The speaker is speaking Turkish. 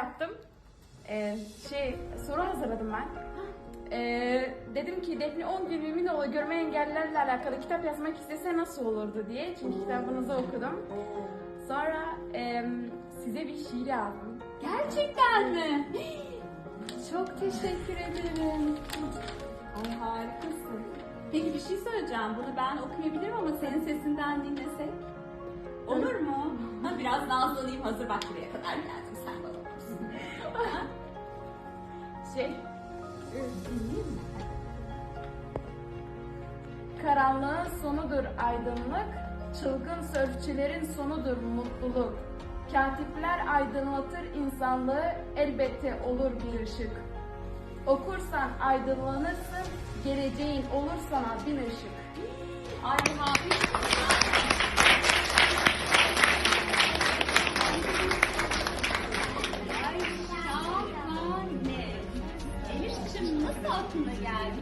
yaptım. Ee, şey soru hazırladım ben. Ee, dedim ki Defne 10 gün Müminoğlu görme engellilerle alakalı kitap yazmak istese nasıl olurdu diye. Çünkü kitabınızı okudum. Sonra em, size bir şiir yazdım. Gerçekten mi? Çok teşekkür ederim. Ay harikasın. Peki bir şey söyleyeceğim. Bunu ben okuyabilirim ama senin sesinden dinlesek. Olur mu? Ha, biraz nazlanayım hazır bak buraya kadar geldim Şey, karanlığın sonudur aydınlık, çılgın sörfçülerin sonudur mutluluk. Katipler aydınlatır insanlığı, elbette olur bir ışık. Okursan aydınlanırsın, geleceğin olur sana bin ışık. Ay nasıl aklına geldi?